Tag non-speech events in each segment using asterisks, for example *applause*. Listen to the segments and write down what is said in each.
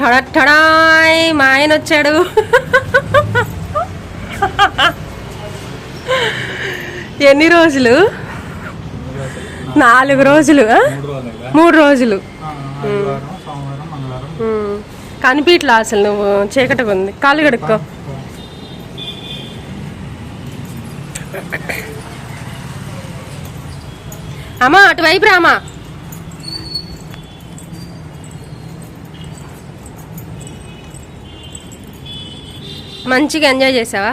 Ta-da మా ఆయన వచ్చాడు. ఎన్ని రోజులు? నాలుగు రోజులు మూడు రోజులు. కనిపించలా అసలు నువ్వు? చీకటిగా ఉంది. కాలు కడుక్కో. అమ్మా అటువైపు రామా. మంచిగా ఎంజాయ్ చేసావా?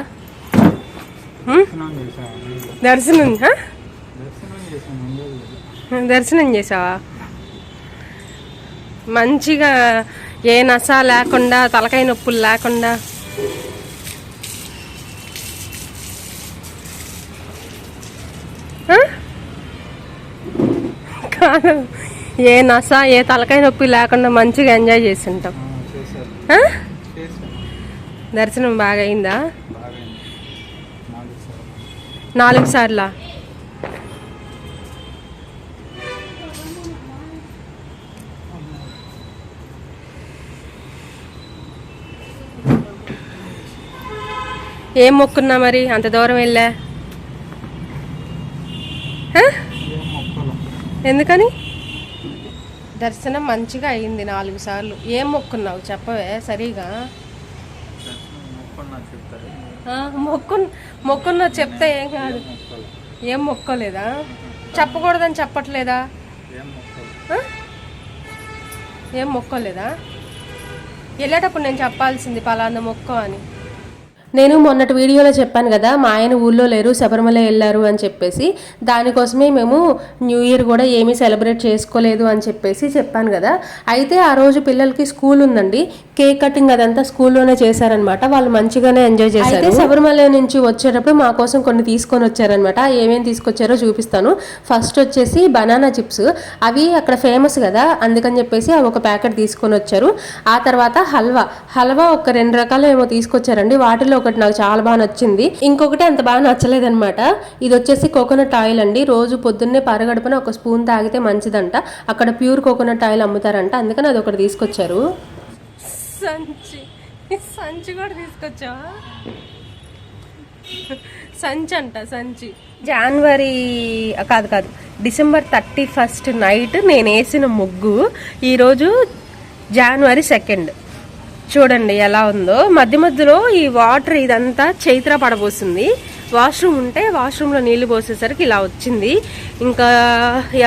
దర్శనం దర్శనం చేసావా? మంచిగా ఏ నస లేకుండా తలకాయ నొప్పులు లేకుండా? కాదు. ఏ నస ఏ తలకాయ నొప్పి లేకుండా మంచిగా ఎంజాయ్ చేసి ఉంటాం దర్శనం బాగా అయిందా నాలుగు సార్లు? ఏం మొక్కున్నా మరి? అంత దూరం వెళ్ళా? ఎందుకని? దర్శనం మంచిగా అయింది నాలుగు సార్లు. ఏం మొక్కున్నావు? చెప్పవే సరిగా దర్శనం మొక్కలు నాకు చెప్తారు ఆ, మొక్కు మొక్కున్నా చెప్తే ఏం కాదు. ఏం మొక్కలు ఏం మొక్కలేదా? చెప్పకూడదని చెప్పట్లేదా? ఏం మొక్కలేదా? వెళ్ళేటప్పుడు నేను చెప్పాల్సింది పలానా మొక్క అని. నేను మొన్నటి వీడియోలో చెప్పాను కదా మా ఆయన ఊళ్ళో లేరు శబరిమల వెళ్ళారు అని చెప్పేసి దానికోసమే మేము న్యూ ఇయర్ కూడా ఏమీ సెలబ్రేట్ చేసుకోలేదు అని చెప్పేసి చెప్పాను కదా. అయితే ఆ రోజు పిల్లలకి స్కూల్ ఉందండి. కేక్ కటింగ్ అదంతా స్కూల్లోనే చేశారనమాట. వాళ్ళు మంచిగానే ఎంజాయ్ చేశారు. అయితే శబరిమల నుంచి వచ్చేటప్పుడు మా కోసం కొన్ని తీసుకొని వచ్చారనమాట. ఏమేమి తీసుకొచ్చారో చూపిస్తాను. ఫస్ట్ వచ్చేసి బనానా చిప్స్. అవి అక్కడ ఫేమస్ కదా అందుకని చెప్పేసి అవి ఒక ప్యాకెట్ తీసుకొని వచ్చారు. ఆ తర్వాత హల్వా. హల్వా ఒక రెండు రకాలు ఏమో తీసుకొచ్చారండి. వాటిలో ఒకటి నాకు చాలా బాగా నచ్చింది. ఇంకొకటి అంత బాగా నచ్చలేదన్నమాట. ఇది వచ్చేసి కోకోనట్ ఆయిల్ అండి. రోజు పొద్దున్నే పరగడుపున ఒక స్పూన్ తాగితే మంచిదంట. అక్కడ ప్యూర్ కోకోనట్ ఆయిల్ అమ్ముతారంట. అందుకని అది ఒకటి తీసుకొచ్చారు. సంచి. సంచి కూడా తీసుకొచ్చావా? సంచి అంట సంచి. జనవరి కాదు కాదు. డిసెంబర్ థర్టీ ఫస్ట్ నైట్ నేను వేసిన ముగ్గు ఈరోజు జనవరి సెకండ్. చూడండి ఎలా ఉందో. మధ్య మధ్యలో ఈ వాటర్ ఇదంతా చైత్ర పడబోసింది. వాష్రూమ్ ఉంటే వాష్రూమ్లో నీళ్ళు పోసేసరికి ఇలా వచ్చింది. ఇంకా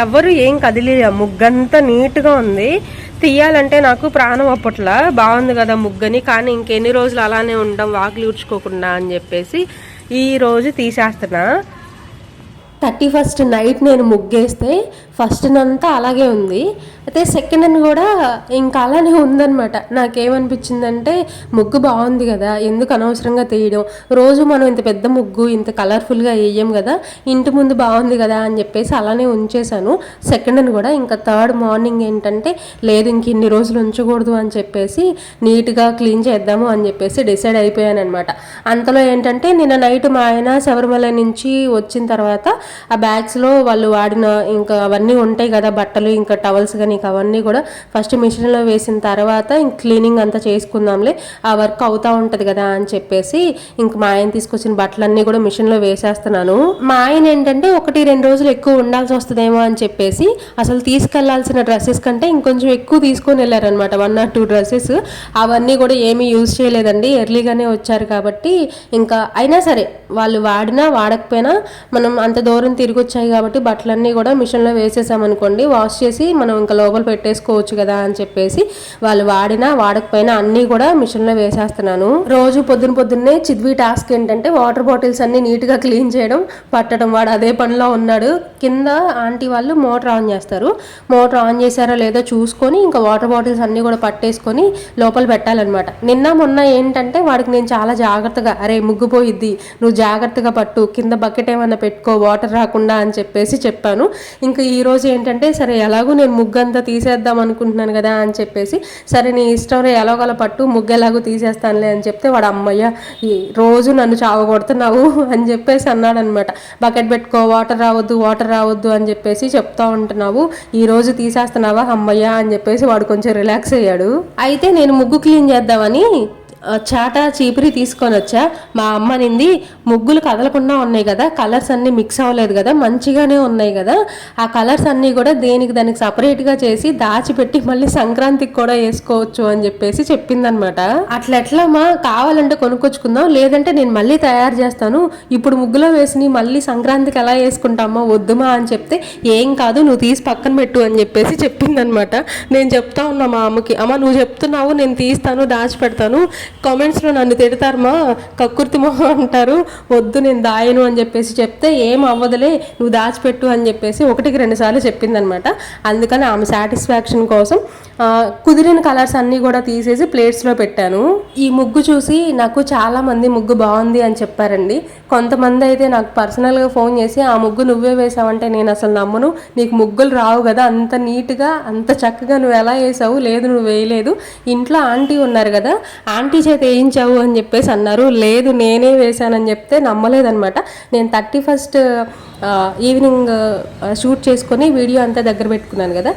ఎవ్వరు ఏం కదిలే ముగ్గంతా నీట్గా ఉంది. తీయాలంటే నాకు ప్రాణం అప్పట్లా. బాగుంది కదా ముగ్గని కానీ ఇంకెన్ని రోజులు అలానే ఉండడం వాకిలి ఊడ్చుకోకుండా అని చెప్పేసి ఈ రోజు తీసేస్తున్నా. థర్టీ ఫస్ట్ నైట్ నేను ముగ్గేస్తే ఫస్ట్ అంతా అలాగే ఉంది. అయితే సెకండ్ అని కూడా ఇంకా అలానే ఉందన్నమాట. నాకేమనిపించిందంటే ముగ్గు బాగుంది కదా ఎందుకు అనవసరంగా తీయడం? రోజు మనం ఇంత పెద్ద ముగ్గు ఇంత కలర్ఫుల్గా వేయం కదా ఇంటి ముందు బాగుంది కదా అని చెప్పేసి అలానే ఉంచేశాను. సెకండ్ అని కూడా ఇంకా థర్డ్ మార్నింగ్ ఏంటంటే లేదు ఇంక ఇన్ని రోజులు ఉంచకూడదు అని చెప్పేసి నీట్గా క్లీన్ చేద్దాము అని చెప్పేసి డిసైడ్ అయిపోయాను అనమాట అంతలో ఏంటంటే నిన్న నైట్ మా ఆయన శబరిమల నుంచి వచ్చిన తర్వాత ఆ బ్యాగ్స్లో వాళ్ళు వాడిన ఇంకా అవన్నీ ఉంటాయి కదా బట్టలు ఇంకా టవల్స్ కానీ ఇంకా అవన్నీ కూడా ఫస్ట్ మిషన్లో వేసిన తర్వాత ఇంక క్లీనింగ్ అంతా చేసుకుందాంలే ఆ వర్క్ అవుతా ఉంటుంది కదా అని చెప్పేసి ఇంక మా ఆయన తీసుకొచ్చిన బట్టలన్నీ కూడా మిషన్లో వేసేస్తున్నాను. మా ఆయన ఏంటంటే ఒకటి రెండు రోజులు ఎక్కువ ఉండాల్సి వస్తుందేమో అని చెప్పేసి అసలు తీసుకెళ్ళాల్సిన డ్రెస్సెస్ కంటే ఇంకొంచెం ఎక్కువ తీసుకొని వెళ్ళారనమాట వన్ ఆర్ టూ డ్రెస్సెస్ అవన్నీ కూడా ఏమీ యూజ్ చేయలేదండి. ఎర్లీగానే వచ్చారు కాబట్టి ఇంకా అయినా సరే వాళ్ళు వాడినా వాడకపోయినా మనం అంత దూరం తిరిగి వచ్చాయి కాబట్టి బట్టలన్నీ కూడా మిషన్లో వేసేసామనుకోండి వాష్ చేసి మనం ఇంకా లోపల పెట్టేసుకోవచ్చు కదా అని చెప్పేసి వాళ్ళు వాడినా వాడకపోయినా అన్నీ కూడా మిషన్లో వేసేస్తున్నాను. రోజు పొద్దున పొద్దున్నే చిద్వి టాస్క్ ఏంటంటే వాటర్ బాటిల్స్ అన్ని నీట్గా క్లీన్ చేయడం పట్టడం. వాడు అదే పనిలో ఉన్నాడు. కింద ఆంటీ వాళ్ళు మోటార్ ఆన్ చేస్తారు. మోటార్ ఆన్ చేశారో లేదో చూసుకొని ఇంకా వాటర్ బాటిల్స్ అన్నీ కూడా పట్టేసుకొని లోపల పెట్టాలన్నమాట. నిన్న మొన్న ఏంటంటే వాడికి నేను చాలా జాగ్రత్తగా అరే ముగ్గుపోయిద్ది నువ్వు జాగ్రత్తగా పట్టు కింద బకెట్ ఏమైనా పెట్టుకో వాటర్ రాకుండా అని చెప్పేసి చెప్పాను. ఇంకా ఈ ఈరోజు ఏంటంటే సరే ఎలాగో నేను ముగ్గు అంతా తీసేద్దాం అనుకుంటున్నాను కదా అని చెప్పేసి సరే నీ ఇష్టం రే ఎలాగోలా పట్టు ముగ్గు ఎలాగో తీసేస్తానులే అని చెప్తే వాడు అమ్మయ్య ఈ రోజు నన్ను చావగొడుతున్నావు *laughs* అని చెప్పేసి అన్నాడు అనమాట బకెట్ పెట్టుకో వాటర్ రావద్దు వాటర్ రావద్దు అని చెప్పేసి చెప్తా ఉంటున్నావు. ఈ రోజు తీసేస్తున్నావా అమ్మయ్య అని చెప్పేసి వాడు కొంచెం రిలాక్స్ అయ్యాడు. అయితే నేను ముగ్గు క్లీన్ చేద్దామని చాట చీపురి తీసుకొని వచ్చా. మా అమ్మ నింది ముగ్గులు కదలకుండా ఉన్నాయి కదా కలర్స్ అన్నీ మిక్స్ అవ్వలేదు కదా మంచిగానే ఉన్నాయి కదా. ఆ కలర్స్ అన్నీ కూడా దేనికి దానికి సపరేట్గా చేసి దాచిపెట్టి మళ్ళీ సంక్రాంతికి కూడా వేసుకోవచ్చు అని చెప్పేసి చెప్పిందనమాట అట్లా ఎట్లమ్మా కావాలంటే కొనుక్కొచ్చుకుందాం లేదంటే నేను మళ్ళీ తయారు చేస్తాను. ఇప్పుడు ముగ్గులో వేసి మళ్ళీ సంక్రాంతికి ఎలా వేసుకుంటామా వద్దుమా అని చెప్తే ఏం కాదు నువ్వు తీసి పక్కన పెట్టు అని చెప్పేసి చెప్పిందనమాట నేను చెప్తా ఉన్నా మా అమ్మకి అమ్మ నువ్వు చెప్తున్నావు నేను తీస్తాను దాచిపెడతాను. కామెంట్స్లో నన్ను తిడతారమ్మా కక్కుర్తి మొహం అంటారు వద్దు నేను దాయను అని చెప్పేసి చెప్తే ఏం అవ్వదులే నువ్వు దాచిపెట్టు అని చెప్పేసి ఒకటికి రెండు సార్లు చెప్పిందనమాట. అందుకని ఆమె సాటిస్ఫాక్షన్ కోసం కుదిరిన కలర్స్ అన్నీ కూడా తీసేసి ప్లేట్స్లో పెట్టాను. ఈ ముగ్గు చూసి నాకు చాలామంది ముగ్గు బాగుంది అని చెప్పారండి. కొంతమంది అయితే నాకు పర్సనల్గా ఫోన్ చేసి ఆ ముగ్గు నువ్వే వేసావంటే నేను అసలు నమ్మను నీకు ముగ్గులు రావు కదా అంత నీట్గా అంత చక్కగా నువ్వు ఎలా వేసావు లేదు నువ్వు వేయలేదు. ఇంట్లో ఆంటీ ఉన్నారు కదా ఆంటీ చేత వేయించావు అని చెప్పేసి అన్నారు. లేదు నేనే వేశానని చెప్తే నమ్మలేదనమాట నేను థర్టీ ఫస్ట్ ఈవినింగ్ షూట్ చేసుకొని వీడియో అంతా దగ్గర పెట్టుకున్నాను కదా.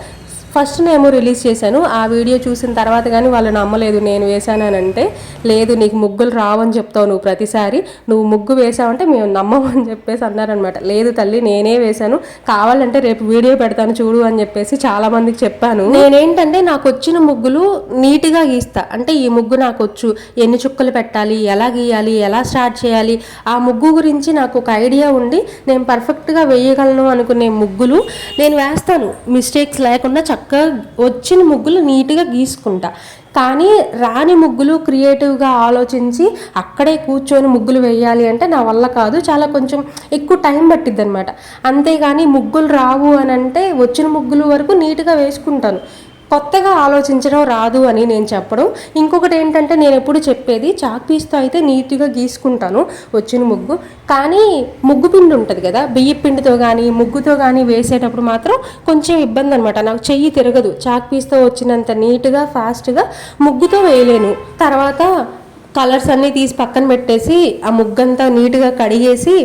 ఫస్ట్ నేమో రిలీజ్ చేశాను. ఆ వీడియో చూసిన తర్వాత కానీ వాళ్ళు నమ్మలేదు నేను వేశానంటే అంటే లేదు నీకు ముగ్గులు రావని చెప్తావు నువ్వు ప్రతిసారి. నువ్వు ముగ్గు వేసావంటే మేము నమ్మమని చెప్పేసి అన్నారనమాట లేదు తల్లి నేనే వేశాను. కావాలంటే రేపు వీడియో పెడతాను చూడు అని చెప్పేసి చాలామందికి చెప్పాను. నేనేంటంటే నాకు వచ్చిన ముగ్గులు నీట్గా గీస్తా. అంటే ఈ ముగ్గు నాకు వచ్చు ఎన్ని చుక్కలు పెట్టాలి? ఎలా గీయాలి? ఎలా స్టార్ట్ చేయాలి? ఆ ముగ్గు గురించి నాకు ఒక ఐడియా ఉండి నేను పర్ఫెక్ట్గా వేయగలను అనుకునే ముగ్గులు నేను వేస్తాను. మిస్టేక్స్ లేకుండా చక్కగా వచ్చిన ముగ్గులు నీట్గా గీసుకుంటా. కానీ రాని ముగ్గులు క్రియేటివ్గా ఆలోచించి అక్కడే కూర్చొని ముగ్గులు వేయాలి అంటే నా వల్ల కాదు. చాలా కొంచెం ఎక్కువ టైం పట్టిద్ది అనమాట అంతేగాని ముగ్గులు రావు అని అంటే వచ్చిన ముగ్గులు వరకు నీట్గా వేసుకుంటాను. కొత్తగా ఆలోచించడం రాదు అని నేను చెప్పడం. ఇంకొకటి ఏంటంటే నేను ఎప్పుడు చెప్పేది చాక్ పీస్తో అయితే నీట్గా గీసుకుంటాను వచ్చిన ముగ్గు. కానీ ముగ్గు పిండి ఉంటుంది కదా బియ్య పిండితో కానీ ముగ్గుతో కానీ వేసేటప్పుడు మాత్రం కొంచెం ఇబ్బంది అనమాట నాకు చెయ్యి తిరగదు. చాక్ పీస్తో వచ్చినంత నీట్గా ఫాస్ట్గా ముగ్గుతో వేయలేను. తర్వాత కలర్స్ అన్నీ తీసి పక్కన పెట్టేసి ఆ ముగ్గంతా నీట్గా కడిగేసి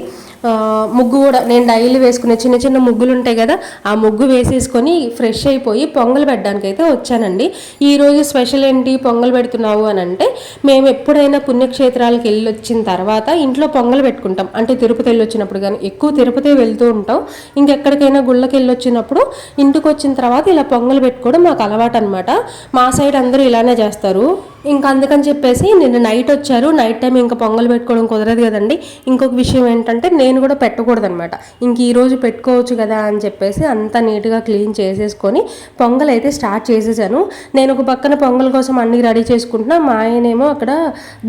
ముగ్గు కూడా నేను డైలీ వేసుకునే చిన్న చిన్న ముగ్గులు ఉంటాయి కదా ఆ ముగ్గు వేసేసుకొని ఫ్రెష్ అయిపోయి పొంగల్ పెట్టడానికి అయితే వచ్చానండి ఈరోజు స్పెషల్ ఏంటి పొంగల్ పెడుతున్నావు అని అంటే మేము ఎప్పుడైనా పుణ్యక్షేత్రాలకు వెళ్ళి వచ్చిన తర్వాత ఇంట్లో పొంగల్ పెట్టుకుంటాం. అంటే తిరుపతి వెళ్ళి వచ్చినప్పుడు కానీ ఎక్కువ తిరుపతి వెళ్తూ ఉంటాం. ఇంకెక్కడికైనా గుళ్ళకి వెళ్ళి వచ్చినప్పుడు ఇంటికి వచ్చిన తర్వాత ఇలా పొంగల్ పెట్టుకోవడం మాకు అలవాటు అనమాట మా సైడ్ అందరూ ఇలానే చేస్తారు. ఇంకా అందుకని చెప్పేసి నిన్న నైట్ వచ్చారు. నైట్ టైం ఇంకా పొంగల్ పెట్టుకోవడం కుదరదు కదండి. ఇంకొక విషయం ఏంటంటే నేను కూడా పెట్టకూడదు అనమాట ఇంక ఈరోజు పెట్టుకోవచ్చు కదా అని చెప్పేసి అంతా నీట్గా క్లీన్ చేసేసుకొని పొంగల్ అయితే స్టార్ట్ చేసేసాను. నేను ఒక పక్కన పొంగల్ కోసం అన్ని రెడీ చేసుకుంటున్నా. మా ఆయనేమో అక్కడ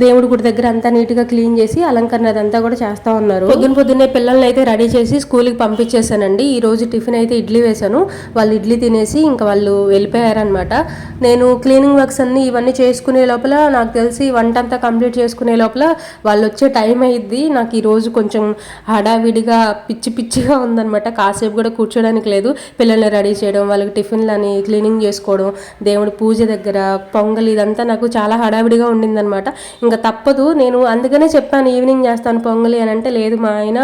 దేవుడి గుడి దగ్గర అంతా నీట్గా క్లీన్ చేసి అలంకరణ అదంతా కూడా చేస్తా ఉన్నారు. పొద్దున పొద్దున్నే పిల్లల్ని అయితే రెడీ చేసి స్కూల్కి పంపించేసానండి ఈ రోజు టిఫిన్ అయితే ఇడ్లీ వేశాను. వాళ్ళు ఇడ్లీ తినేసి ఇంకా వాళ్ళు వెళ్ళిపోయారనమాట నేను క్లీనింగ్ వర్క్స్ అన్ని ఇవన్నీ చేసుకునే చేసుకునే లోపల నాకు తెలిసి వంట అంతా కంప్లీట్ చేసుకునే లోపల వాళ్ళు వచ్చే టైం అయ్యిద్ది. నాకు ఈరోజు కొంచెం హడావిడిగా పిచ్చి పిచ్చిగా ఉందన్నమాట. కాసేపు కూడా కూర్చోడానికి లేదు. పిల్లల్ని రెడీ చేయడం వాళ్ళకి టిఫిన్లు అని క్లీనింగ్ చేసుకోవడం దేవుడి పూజ దగ్గర పొంగల్ ఇదంతా నాకు చాలా హడావిడిగా ఉండిందనమాట ఇంకా తప్పదు. నేను అందుకనే చెప్పాను ఈవినింగ్ చేస్తాను పొంగలి అని అంటే లేదు మా ఆయన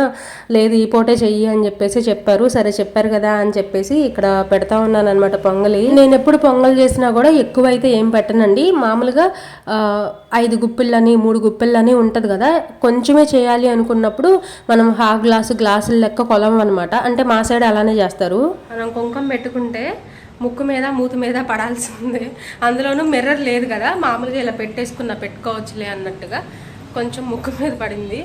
లేదు ఈ పూటే చెయ్యి అని చెప్పేసి చెప్పారు. సరే చెప్పారు కదా అని చెప్పేసి ఇక్కడ పెడతా ఉన్నాను అనమాట పొంగలి. నేను ఎప్పుడు పొంగల్ చేసినా కూడా ఎక్కువ అయితే ఏం పెట్టనండి. మామూలుగా ఐదు గుప్పిళ్ళని మూడు గుప్పిళ్ళని ఉంటుంది కదా? కొంచెమే చేయాలి అనుకున్నప్పుడు మనం హాఫ్ గ్లాసు గ్లాసుల లెక్క కొలం అనమాట అంటే మా సైడ్ అలానే చేస్తారు. మనం కుంకుమ పెట్టుకుంటే ముక్కు మీద మూతి మీద పడాల్సి ఉంది అందులోనూ మిర్రర్ లేదు కదా? మామూలుగా ఇలా పెట్టేసుకున్న పెట్టుకోవచ్చులే అన్నట్టుగా కొంచెం ముక్కు మీద పడింది.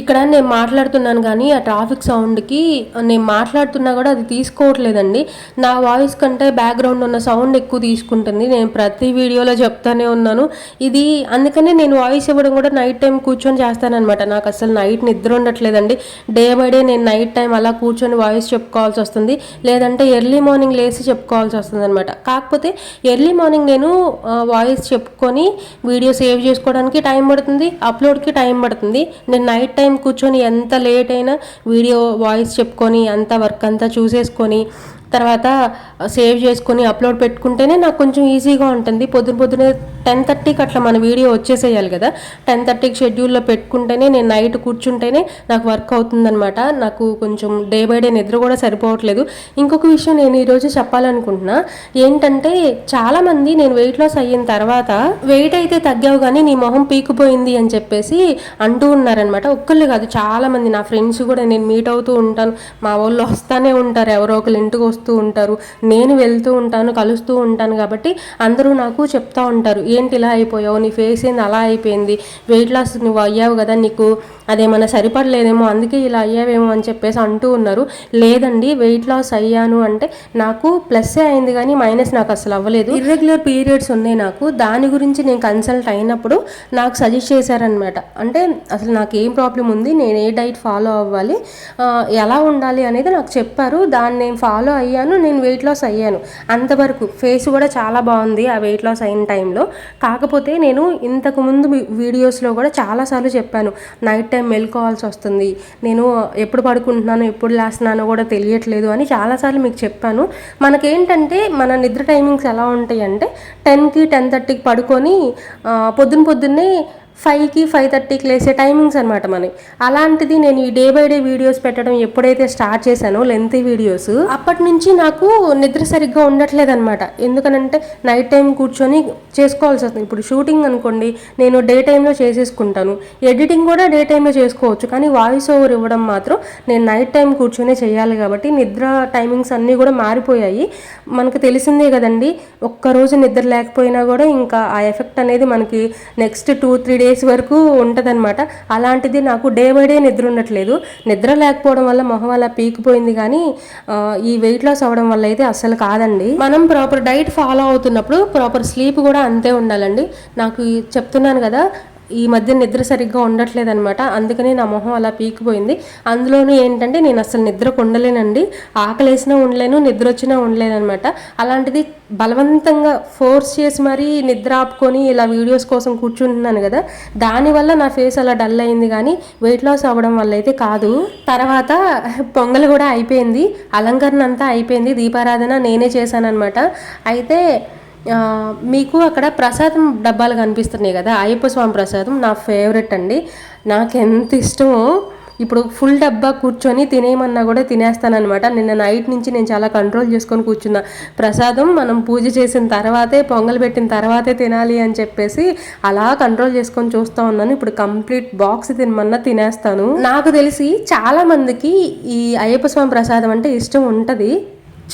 ఇక్కడ నేను మాట్లాడుతున్నాను కానీ ఆ ట్రాఫిక్ సౌండ్కి నేను మాట్లాడుతున్నా కూడా అది తీసుకోవట్లేదండి. నా వాయిస్ కంటే బ్యాక్గ్రౌండ్ ఉన్న సౌండ్ ఎక్కువ తీసుకుంటుంది. నేను ప్రతి వీడియోలో చెప్తానే ఉన్నాను. ఇది అందుకనే నేను వాయిస్ ఇవ్వడం కూడా నైట్ టైం కూర్చొని చేస్తానమాట నాకు అసలు నైట్ నిద్ర ఉండట్లేదండి. డే బై డే నేను నైట్ టైం అలా కూర్చొని వాయిస్ చెప్పుకోవాల్సి వస్తుంది. లేదంటే ఎర్లీ మార్నింగ్ లేసి చెప్పుకోవాల్సి వస్తుంది అనమాట కాకపోతే ఎర్లీ మార్నింగ్ నేను వాయిస్ చెప్పుకొని వీడియో సేవ్ చేసుకోవడానికి టైం పడుతుంది. అప్లోడ్కి టైం పడుతుంది. నేను నైట్ టైం కూర్చొని ఎంత లేట్ అయినా వీడియో వాయిస్ చెప్పుకొని అంత వర్క్ అంతా చూసేసుకొని తర్వాత సేవ్ చేసుకొని అప్లోడ్ పెట్టుకుంటేనే నాకు కొంచెం ఈజీగా ఉంటుంది. పొద్దున పొద్దునే టెన్ థర్టీకి అట్లా మన వీడియో వచ్చేసేయాలి కదా. టెన్ థర్టీకి షెడ్యూల్లో పెట్టుకుంటేనే నేను నైట్ కూర్చుంటేనే నాకు వర్క్ అవుతుందనమాట నాకు కొంచెం డే బై డే నిద్ర కూడా సరిపోవట్లేదు. ఇంకొక విషయం నేను ఈరోజు చెప్పాలనుకుంటున్నా. ఏంటంటే చాలామంది నేను వెయిట్ లాస్ అయిన తర్వాత వెయిట్ అయితే తగ్గావు కానీ నీ మొహం పీకిపోయింది అని చెప్పేసి అంటూ ఉన్నారనమాట ఒక్కళ్ళు కాదు చాలామంది నా ఫ్రెండ్స్ కూడా నేను మీట్ అవుతూ ఉంటాను. మా వాళ్ళు వస్తానే ఉంటారు ఎవరో ఒకరు ఇంటికి వస్తూ ఉంటారు. నేను వెళ్తూ ఉంటాను కలుస్తూ ఉంటాను కాబట్టి అందరూ నాకు చెప్తా ఉంటారు. ఏంటి ఇలా అయిపోయావు? నీ ఫేస్ ఏంది? అలా అయిపోయింది. వెయిట్ లాస్ నువ్వు అయ్యావు కదా నీకు. అదేమన్నా సరిపడలేదేమో అందుకే ఇలా అయ్యావేమో అని చెప్పేసి అంటూ ఉన్నారు. లేదండి వెయిట్ లాస్ అయ్యాను అంటే నాకు ప్లస్సే అయింది కానీ మైనస్ నాకు అసలు అవ్వలేదు. ఇర్రెగ్యులర్ పీరియడ్స్ ఉన్నాయి నాకు. దాని గురించి నేను కన్సల్ట్ అయినప్పుడు నాకు సజెస్ట్ చేశారనమాట అంటే అసలు నాకు ఏం ప్రాబ్లం ఉంది? నేను ఏ డైట్ ఫాలో అవ్వాలి? ఎలా ఉండాలి అనేది నాకు చెప్పారు. దాన్ని నేను ఫాలో అయ్యాను. నేను వెయిట్ లాస్ అయ్యాను. అంతవరకు ఫేస్ కూడా చాలా బాగుంది ఆ వెయిట్ లాస్ అయిన టైంలో కాకపోతే నేను ఇంతకు ముందు వీడియోస్లో కూడా చాలాసార్లు చెప్పాను. నైట్ టైం మెలుకోవాల్సి వస్తుంది. నేను ఎప్పుడు పడుకుంటున్నాను ఎప్పుడు లేస్తున్నానో కూడా తెలియట్లేదు అని చాలాసార్లు మీకు చెప్పాను. మనకేంటంటే మన నిద్ర టైమింగ్స్ ఎలా ఉంటాయి అంటే టెన్కి టెన్ థర్టీకి పడుకొని పొద్దున పొద్దున్నే ఫైవ్కి ఫైవ్ థర్టీకి లేసే టైమింగ్స్ అనమాట మనకి అలాంటిది నేను ఈ డే బై డే వీడియోస్ పెట్టడం ఎప్పుడైతే స్టార్ట్ చేశానో లెంత్ వీడియోస్ అప్పటి నుంచి నాకు నిద్ర సరిగ్గా ఉండట్లేదు అనమాట ఎందుకనంటే నైట్ టైం కూర్చొని చేసుకోవాల్సి వస్తుంది. ఇప్పుడు షూటింగ్ అనుకోండి నేను డే టైంలో చేసేసుకుంటాను. ఎడిటింగ్ కూడా డే టైంలో చేసుకోవచ్చు. కానీ వాయిస్ ఓవర్ ఇవ్వడం మాత్రం నేను నైట్ టైం కూర్చొని చేయాలి కాబట్టి నిద్ర టైమింగ్స్ అన్నీ కూడా మారిపోయాయి. మనకు తెలిసిందే కదండి ఒక్కరోజు నిద్ర లేకపోయినా కూడా ఇంకా ఆ ఎఫెక్ట్ అనేది మనకి నెక్స్ట్ టూ త్రీ డేస్ వరకు ఉంటుందన్నమాట. అలాంటిది నాకు డే బై డే నిద్ర ఉండట్లేదు. నిద్ర లేకపోవడం వల్ల మొహం అలా పీకిపోయింది కానీ ఈ వెయిట్ లాస్ అవ్వడం వల్ల అయితే అస్సలు కాదండి. మనం ప్రాపర్ డైట్ ఫాలో అవుతున్నప్పుడు ప్రాపర్ స్లీప్ కూడా అంతే ఉండాలండి. నాకు చెప్తున్నాను కదా ఈ మధ్య నిద్ర సరిగ్గా ఉండట్లేదు అనమాట అందుకని నా మొహం అలా పీకిపోయింది. అందులోనూ ఏంటంటే నేను అసలు నిద్రకు ఉండలేనండి ఆకలేసినా ఉండలేను నిద్ర వచ్చినా ఉండలేను అనమాట అలాంటిది బలవంతంగా ఫోర్స్ చేసి మరీ నిద్ర ఆపుకొని ఇలా వీడియోస్ కోసం కూర్చుంటున్నాను కదా. దానివల్ల నా ఫేస్ అలా డల్ అయింది కానీ వెయిట్ లాస్ అవ్వడం వల్ల అయితే కాదు. తర్వాత పొంగల్ కూడా అయిపోయింది. అలంకరణ అంతా అయిపోయింది. దీపారాధన నేనే చేశానన్నమాట. అయితే మీకు అక్కడ ప్రసాదం డబ్బాలు కనిపిస్తున్నాయి కదా అయ్యప్ప స్వామి ప్రసాదం నా ఫేవరెట్ అండి. నాకు ఎంత ఇష్టమో ఇప్పుడు ఫుల్ డబ్బా కూర్చొని తినేయమన్నా కూడా తినేస్తానమాట నిన్న నైట్ నుంచి నేను చాలా కంట్రోల్ చేసుకొని కూర్చున్నా. ప్రసాదం మనం పూజ చేసిన తర్వాతే పొంగల్ పెట్టిన తర్వాతే తినాలి అని చెప్పేసి అలా కంట్రోల్ చేసుకొని చూస్తూ ఉన్నాను. ఇప్పుడు కంప్లీట్ బాక్స్ తినమన్నా తినేస్తాను. నాకు తెలిసి చాలా మందికి ఈ అయ్యప్ప స్వామి ప్రసాదం అంటే ఇష్టం ఉంటుంది.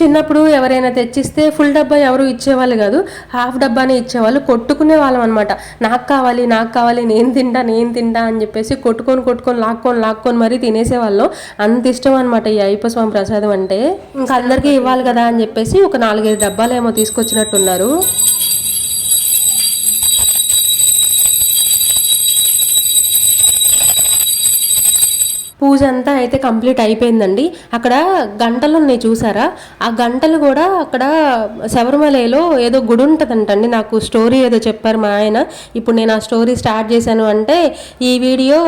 చిన్నప్పుడు ఎవరైనా తెచ్చిస్తే ఫుల్ డబ్బా ఎవరు ఇచ్చేవాళ్ళు కాదు హాఫ్ డబ్బానే ఇచ్చేవాళ్ళు కొట్టుకునే వాళ్ళం అనమాట నాకు కావాలి నాకు కావాలి నేను తింటా నేను తింటా అని చెప్పేసి కొట్టుకొని కొట్టుకొని లాక్కొని లాక్కొని మరీ తినేసేవాళ్ళం. అంత ఇష్టం అనమాట ఈ అయ్యప్ప స్వామి ప్రసాదం అంటే. ఇంకా అందరికీ ఇవ్వాలి కదా అని చెప్పేసి ఒక నాలుగైదు డబ్బాలు ఏమో తీసుకొచ్చినట్టున్నారు. పూజ అంతా అయితే కంప్లీట్ అయిపోయిందండి. అక్కడ గంటలు ఉన్నాయి చూసారా? ఆ గంటలు కూడా అక్కడ శబరిమలలో ఏదో గుడి ఉంటుందంటండి. నాకు స్టోరీ ఏదో చెప్పారు మా ఆయన. ఇప్పుడు నేను ఆ స్టోరీ స్టార్ట్ చేశాను అంటే ఈ వీడియో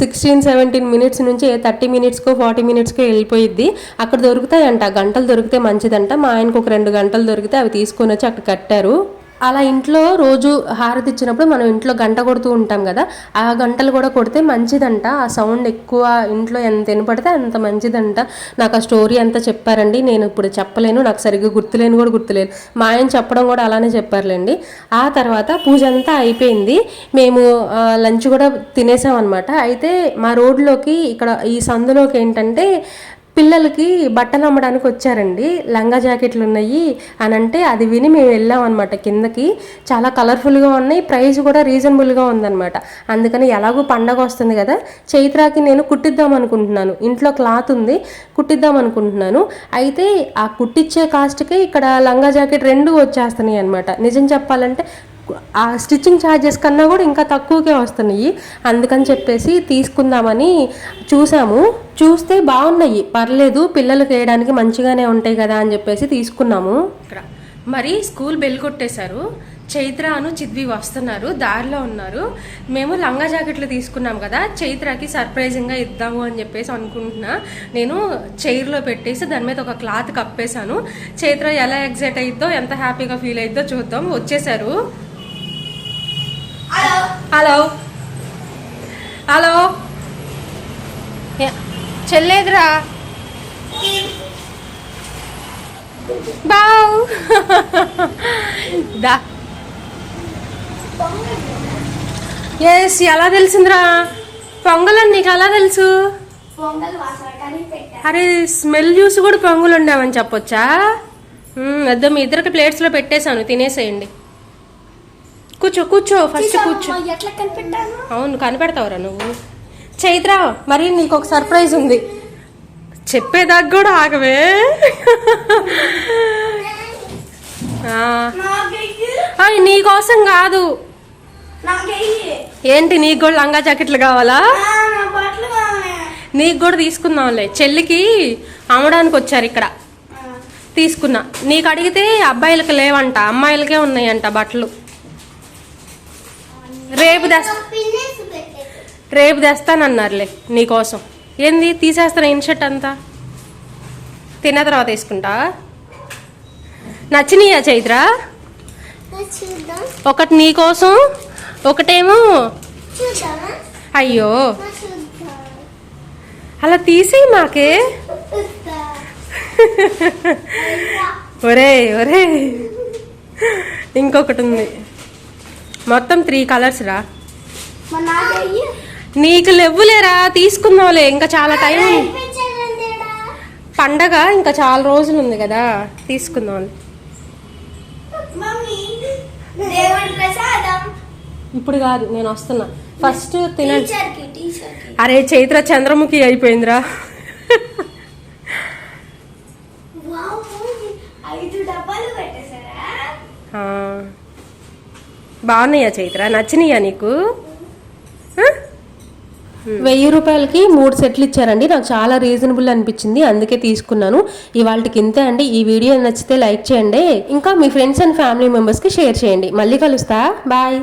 సిక్స్టీన్ సెవెంటీన్ మినిట్స్ నుంచి థర్టీ మినిట్స్కో ఫార్టీ మినిట్స్కో వెళ్ళిపోయిద్ది. అక్కడ దొరుకుతాయంట. ఆ గంటలు దొరికితే మంచిదంట. మా ఆయనకు ఒక రెండు గంటలు దొరికితే అవి తీసుకొని వచ్చి అక్కడ కట్టారు. అలా ఇంట్లో రోజు హారతి ఇచ్చినప్పుడు మనం ఇంట్లో గంట కొడుతూ ఉంటాం కదా ఆ గంటలు కూడా కొడితే మంచిదంట. ఆ సౌండ్ ఎక్కువ ఇంట్లో ఎంత వినపడితే అంత మంచిదంట. నాకు ఆ స్టోరీ అంతా చెప్పారండి. నేను ఇప్పుడు చెప్పలేను నాకు సరిగ్గా గుర్తులేను కూడా గుర్తులేదు. మా ఆయన చెప్పడం కూడా అలానే చెప్పారులేండి. ఆ తర్వాత పూజ అంతా అయిపోయింది. మేము లంచ్ కూడా తినేసాం అనమాట అయితే మా రోడ్లోకి ఇక్కడ ఈ సందులోకి ఏంటంటే పిల్లలకి బట్టలు అమ్మడానికి వచ్చారండి. లంగా జాకెట్లు ఉన్నాయి అని అంటే అది విని మేము వెళ్ళాం అనమాట కిందకి. చాలా కలర్ఫుల్గా ఉన్నాయి. ప్రైస్ కూడా రీజనబుల్గా ఉందన్నమాట. అందుకని ఎలాగో పండగ వస్తుంది కదా చైత్రాకి నేను కుట్టిద్దాం అనుకుంటున్నాను. ఇంట్లో క్లాత్ ఉంది కుట్టిద్దాం అనుకుంటున్నాను. అయితే ఆ కుట్టించే కాస్ట్కి ఇక్కడ లంగా జాకెట్ రెండు వచ్చేస్తున్నాయి అనమాట నిజం చెప్పాలంటే ఆ స్టిచ్చింగ్ ఛార్జెస్ కన్నా కూడా ఇంకా తక్కువకే వస్తున్నాయి. అందుకని చెప్పేసి తీసుకుందామని చూసాము. చూస్తే బాగున్నాయి. పర్లేదు పిల్లలకి వేయడానికి మంచిగానే ఉంటాయి కదా అని చెప్పేసి తీసుకున్నాము. ఇక్కడ మరి స్కూల్ బెల్ కొట్టేశారు. చైత్రను చిద్వి వస్తున్నారు దారిలో ఉన్నారు. మేము లంగా జాకెట్లు తీసుకున్నాం కదా చైత్రకి సర్ప్రైజింగ్గా ఇద్దాము అని చెప్పేసి అనుకుంటున్నా. నేను చైర్లో పెట్టేసి దాని మీద ఒక క్లాత్ కప్పేశాను. చైత్ర ఎలా ఎగ్జైట్ అయిద్దో ఎంత హ్యాపీగా ఫీల్ అయిద్దో చూద్దాం. వచ్చేసారు హలో హలో చెల్లేదురా. బావ్. దా. ఎస్ ఎలా తెలిసిందిరా? పొంగల్ అని నీకు ఎలా తెలుసు? అరే స్మెల్ చూసి కూడా పొంగల్ ఉండామని చెప్పొచ్చా వద్దు మీ ఇద్దరికి ప్లేట్స్లో పెట్టేశాను తినేసేయండి. కూర్చో కూర్చో ఫస్ట్ కూర్చో. అవును కనిపెడతావురా నువ్వు. చైత్ర మరి నీకు ఒక సర్ప్రైజ్ ఉంది. చెప్పేదాకా కూడా ఆగవే. నీ కోసం కాదు. ఏంటి నీకు కూడా లంగా జాకెట్లు కావాలా? నీకు కూడా తీసుకుందాంలే. చెల్లికి అమ్మడానికి వచ్చారు ఇక్కడ. తీసుకున్నా. నీకు అడిగితే అబ్బాయిలకి లేవంట అమ్మాయిలకే ఉన్నాయంట బట్టలు. రేపు రేపు తెస్తానన్నారులే నీకోసం. ఏంది తీసేస్తాను ఇన్ షర్ట్ అంతా? తిన్న తర్వాత తీసుకుంటా నచ్చినాయా చైత్ర? ఒకటి నీకోసం ఒకటేమో అయ్యో. అలా తీసి మాకే. ఒరే *laughs* ఒరే ఇంకొకటి ఉంది. మొత్తం త్రీ కలర్స్ రా. నీకు లేవులేరా తీసుకుందాంలే ఇంకా చాలా టైం. పండగ ఇంకా చాలా రోజులు ఉంది కదా తీసుకుందాం. ఇప్పుడు కాదు నేను వస్తున్నా. ఫస్ట్ తినండి అరే చైత్ర చంద్రముఖి అయిపోయిందిరా వావ్ మమ్మీ ఐదు డబ్బాలు పెట్టేశారా ఆ. బాగున్నాయా చైత్ర? నచ్చినాయా నీకు? వెయ్యి రూపాయలకి మూడు సెట్లు ఇచ్చారండి. నాకు చాలా రీజనబుల్ అనిపించింది. అందుకే తీసుకున్నాను. ఇవాళకి ఇంతే అండి. ఈ వీడియో నచ్చితే లైక్ చేయండి. ఇంకా మీ ఫ్రెండ్స్ అండ్ ఫ్యామిలీ మెంబర్స్కి షేర్ చేయండి. మళ్ళీ కలుస్తా. బాయ్.